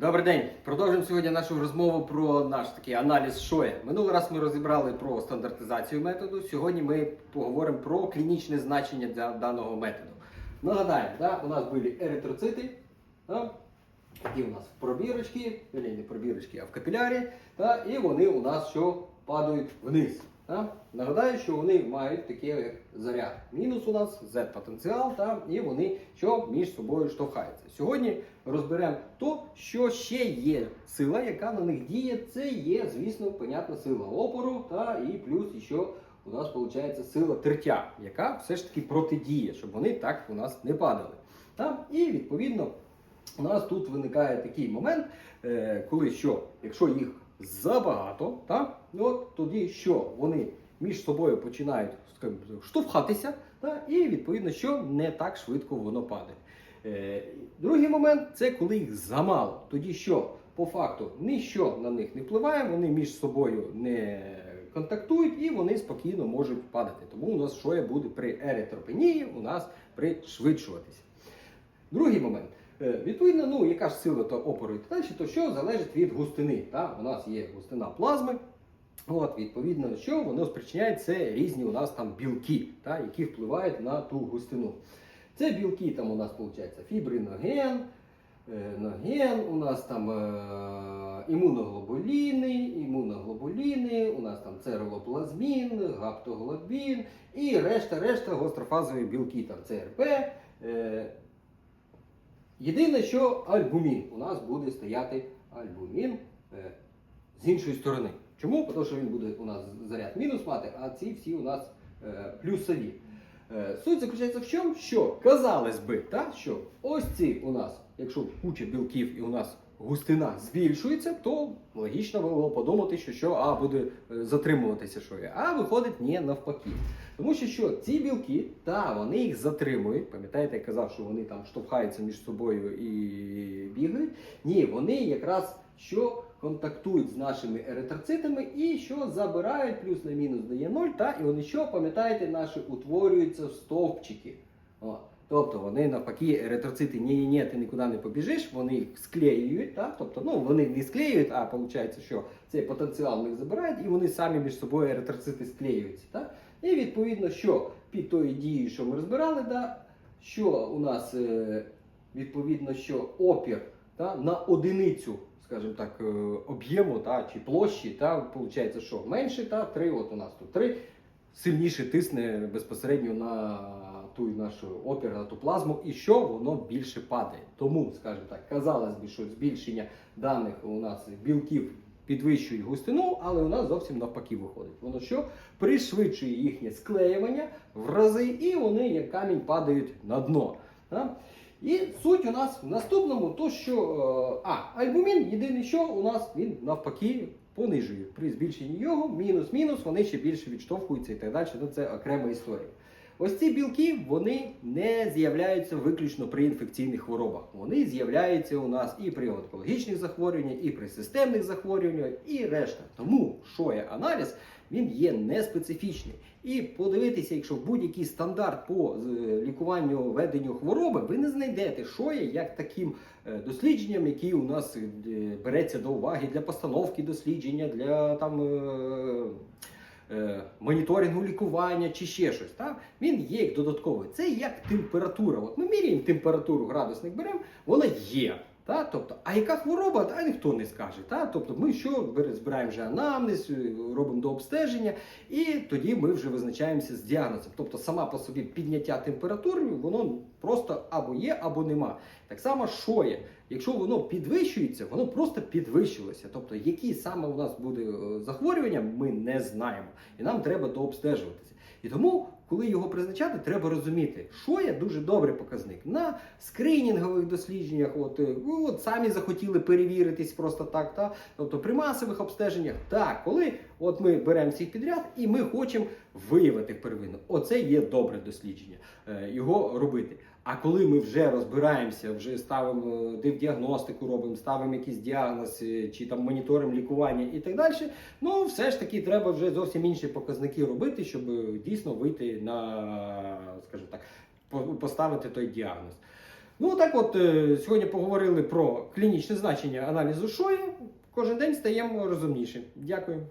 Добрий день. Продовжуємо сьогодні нашу розмову про наш такий аналіз шоя. Минулий раз ми розібрали про стандартизацію методу. Сьогодні ми поговоримо про клінічне значення для даного методу. Нагадаємо, да, у нас були еритроцити, да, які у нас в пробірочці, не в пробірочці, а в капілярі, да, і вони у нас що падають вниз. Да? Нагадаю, що вони мають такий заряд. Мінус у нас Z-потенціал, і вони що між собою штовхаються. Сьогодні розберемо то, що ще є сила, яка на них діє. Це є, звісно, понятна сила опору, та, і плюс що у нас виходить сила тертя, яка все ж таки протидіє, щоб вони так у нас не падали. Та? І відповідно у нас тут виникає такий момент, е, коли що, якщо їх забагато, так, от тоді що вони між собою починають скажімо, штовхатися, так, і відповідно, що не так швидко воно падає. Е, Другий момент це коли їх замало. Тоді що по факту ніщо на них не впливає, вони між собою не контактують і вони спокійно можуть падати. Тому у нас шоя буде при еритропенії у нас пришвидшуватися. Другий момент. Е, Відповідно, ну яка ж сила то опору і так далі, то що залежить від густини. Та? У нас є густина плазми. От, відповідно, що воно спричиняє це різні у нас там білки, та, які впливають на ту густину. Це білки там у нас виходить фібриноген, е, ноген, у нас там е, імуноглобуліни, імуноглобуліни, у нас там церолоплазмін, гаптоглобін і решта-решта гострофазові білки, там ЦРП. Е, Єдине, що альбумін. У нас буде стояти альбумін е, з іншої сторони. Чому? Тому що він буде у нас заряд мінус мати, а ці всі у нас е, плюсові. Е, суть заключається в чому, що казалось би, та, що ось ці у нас, якщо куча білків і у нас густина збільшується, то логічно було подумати, що що а буде е, затримуватися що є. А виходить ні навпаки. Тому що що ці білки, та вони їх затримують. Пам'ятаєте, я казав, що вони там штовхаються між собою і бігають. Ні, вони якраз що контактують з нашими еритроцитами і що забирають плюс на мінус дає 0, та і вони що, пам'ятаєте, наші утворюються в стовпчики. О, тобто вони навпаки, еритроцити, ні, ні, ні, ти нікуди не побіжиш, вони їх склеюють, та? тобто ну, вони не склеюють, а виходить, що цей потенціал в забирають, і вони самі між собою еритроцити склеюються. Та? І відповідно, що під тою дією, що ми розбирали, да, що у нас е, відповідно, що опір та, на одиницю, скажімо так, е, об'єму та, чи площі, та, виходить, що менше, та, 3, от у нас тут 3, сильніше тисне безпосередньо на ту нашу опір, на ту плазму, і що воно більше падає. Тому, скажімо так, казалось би, що збільшення даних у нас білків підвищують густину, але у нас зовсім навпаки виходить. Воно що пришвидшує їхнє склеювання в рази, і вони як камінь падають на дно. Да? І суть у нас в наступному, то що е, а, альбумін, єдине, що у нас він навпаки понижує. При збільшенні його, мінус-мінус, вони ще більше відштовхуються і так далі. Ну, це окрема історія. Ось ці білки вони не з'являються виключно при інфекційних хворобах. Вони з'являються у нас і при онкологічних захворюваннях, і при системних захворюваннях, і решта. Тому що є аналіз, він є неспецифічний. І подивитися, якщо будь-який стандарт по е, лікуванню веденню хвороби, ви не знайдете, що є як таким е, дослідженням, які у нас е, береться до уваги для постановки дослідження, для там. Е, моніторингу лікування чи ще щось. Так? Він є як додатковий. Це як температура. От ми міряємо температуру, градусник беремо, вона є. Та? Тобто, а яка хвороба, та ніхто не скаже. Та? Тобто ми що збираємо вже анамнез, е, робимо до обстеження, і тоді ми вже визначаємося з діагнозом. Тобто сама по собі підняття температури, воно просто або є, або нема. Так само, що є. Якщо воно підвищується, воно просто підвищилося. Тобто, які саме у нас буде е, захворювання, ми не знаємо. І нам треба дообстежуватися. І тому, коли його призначати, треба розуміти, що є дуже добрий показник. На скринінгових дослідженнях, от, е, от самі захотіли перевіритись просто так. Та? Тобто при масових обстеженнях, так, коли от ми беремо всіх підряд і ми хочемо виявити первинну. Оце є добре дослідження, е, його робити. А коли ми вже розбираємося, вже ставимо е, діагностику, робимо, ставимо якийсь діагноз, е, чи там моніторимо лікування і так далі, ну все ж таки треба вже зовсім інші показники робити, щоб дійсно вийти на, скажімо так, поставити той діагноз. Ну, так от сьогодні поговорили про клінічне значення аналізу шої. Кожен день стаємо розумнішим. Дякую.